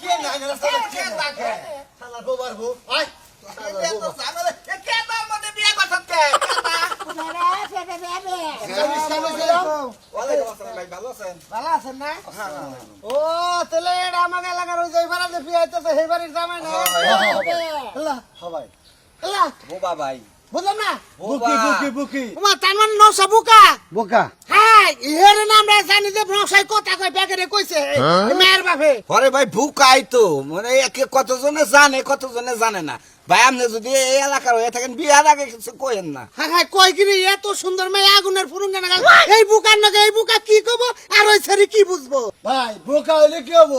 কে না কে থাকে শালা বোবার বউ আয় ও তাহলে আমাকে এলাকার ওই যে এবারে যে সেই বাড়ির জামাই না সবাই বোবা। ভাই বুঝলাম না বুকি বুকি বুকি। তোমার তার মানে নৌসা বুকা? বোকা। ইহের নাম রে জানি যে নৌসাই কথা কই ব্যাগেরে কইছে। মেয়ের বাপে। পরে ভাই ভুকাই তো। মানে একে কতজনে জানে কতজনে জানে না। ভাই আপনি যদি এই এলাকার হয়ে থাকেন বিয়ার আগে কিছু কইেন না। হ্যাঁ হ্যাঁ কই গিরি এত সুন্দর মেয়ে আগুনের ফুরুঙ্গা না এই বুকার নাকি এই বুকা কি কব আর ওই ছেড়ে কি বুঝব? ভাই বোকা হইলে কি হব?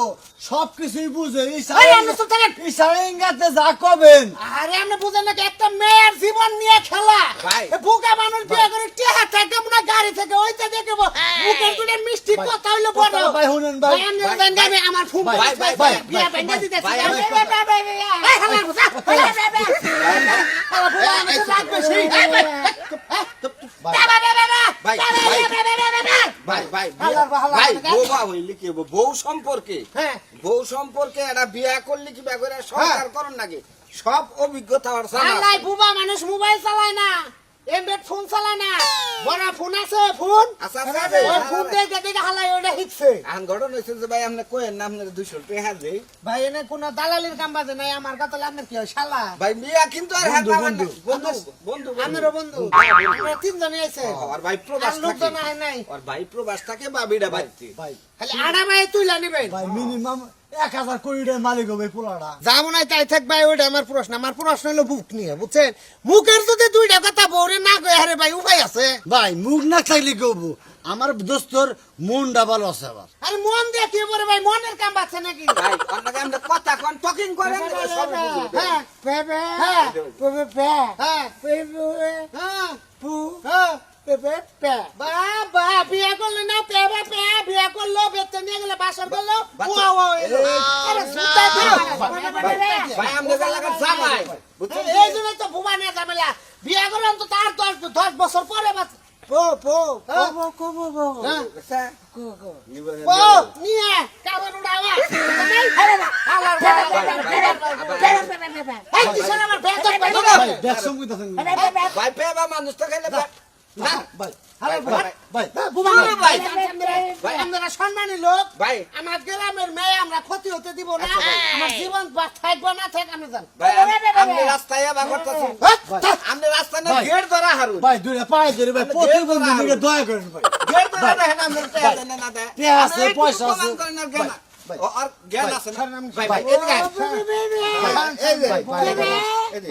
সব কিছুই বুঝে ইঙ্গাতে যা কবেন। আরে আপনি বুঝেন নাকি একটা মেয়ের জীবন নিয়ে খেলা ভাই। এ বুকা মানুষ বিয়ে করে টেহা থাকে না গাড়ি থেকে ওইটা দেখে বুকের দুটো মিষ্টি ভাই, কথা বড় ভাই শুনেন ভাই। আমি আমার ভাই, ভাই ভাই, ভাই ভাই, বিয়া ভাই, ভাই, ভাই ভাই, ভাই ভাই ভাই ভাই হালা বুঝা ভাই ভাই হালা বুঝা আমি তো লাগবে সেই ভাই ভাই ভাই, ভাই ভাই হালার বা হালার ভাই বা- বোবা হইলে কি হব? বউ সম্পর্কে হ্যাঁ বউ সম্পর্কে একটা বিয়া করলে কি বিয়া করে সংসার করন নাকি সব অভিজ্ঞতা। আল্লাহ বুবা মানুষ মোবাইল চালায় না এমবেড ফোন চালায় না। বড় ফোন আছে ফোন? আচ্ছা, আচ্ছা, ওই। ফোন দেখে দেখে হালাই ওটা হিকছে এখন ঘটনা হয়েছে যে ভাই আপনি কোয়েন না আপনার দুইশো টাকা দে ভাই এনে কোনো দালালির কাম বাজে নাই আমার কথা আপনার কি হয় শালা? ভাই বিয়া কিন্তু আর হ্যাঁ পাবেন না। বন্ধু বন্ধু আমারও বন্ধু আমরা তিনজনই আছে। আর ভাই প্রবাস আর লোকজন থাকে। নাই। আর ভাই প্রবাস থাকে বাবিটা বাড়তে। ভাই খালি আড়া ভাই তুইলা নিবেন। ভাই মিনিমাম এক হাজার কোটি মালিক হবে পোলাটা যাব নাই তাই থাক ভাই ওইটা আমার প্রশ্ন আমার প্রশ্ন হলো বুক নিয়ে বুঝছেন মুখের যদি দুইটা কথা বউরে না হারে ভাই উপায় আছে ভাই মুখ না থাকলে কি আমার দোস্তর মনটা ভালো আছে আবার আরে মন দিয়ে কি বলে ভাই মনের কাম বাচ্ছে নাকি ভাই আপনাকে আমরা কথা কন টকিং করেন। হ্যাঁ হ্যাঁ পে হ্যাঁ হ্যাঁ পু হ্যাঁ পে বাবা বিয়া করলে না পেপে পে বিয়া করল বেতন নিয়ে গেলে বাসর করল। ওয়া এলো। আরে সুতা দিও ভাই আমাদের এলাকার জামাই এই জন্য তো বুবা নিয়ে ঝামেলা। বিয়া করলাম তো তার দশ দশ বছর পরে বাস পো পো পো। পো পো পো হ্যাঁ? কো কো। পো নিয়ে কাবার উড়াওয়া আরে না আলার এই কিসের আমার বেতন পাইলো? ভাই দেখছম কইতাছেন ভাই পেবা মানুষ তো খাইলে ভাই ভাই ভাই বুবা শুনো ভাই। আমরা সম্মানী লোক ভাই। আমার গ্রামের মেয়ে আমরা ক্ষতি হতে দিব না। আচ্ছা। আমার জীবন থাকব না থাক আমি জান আপনি রাস্তায় আবার করতেছেন। আপনি রাস্তায় না গেট ধরা হারুন। ভাই দুইটা পায়ে ধরে ভাই প্রতিবন্ধী দয়া করেন ভাই। গেট ধরা দেখেন আপনার টেয়া দেন না দেয়। আছে, পয়সা আছে। করেন আর জ্ঞান আর জ্ঞান আছে ভাই, ভাই ভাই, ভাই ভাই এই